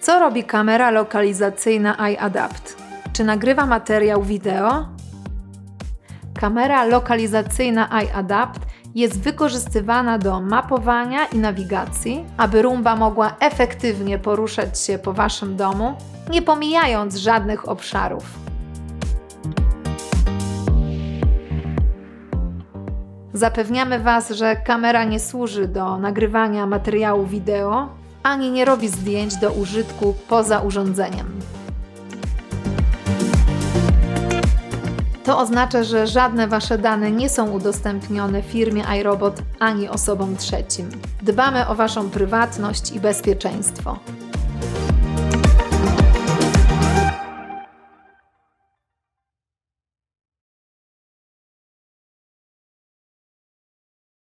Co robi kamera lokalizacyjna iAdapt? Czy nagrywa materiał wideo? Kamera lokalizacyjna iAdapt jest wykorzystywana do mapowania i nawigacji, aby Roomba mogła efektywnie poruszać się po Waszym domu, nie pomijając żadnych obszarów. Zapewniamy Was, że kamera nie służy do nagrywania materiału wideo, ani nie robi zdjęć do użytku poza urządzeniem. To oznacza, że żadne Wasze dane nie są udostępnione firmie iRobot ani osobom trzecim. Dbamy o Waszą prywatność i bezpieczeństwo.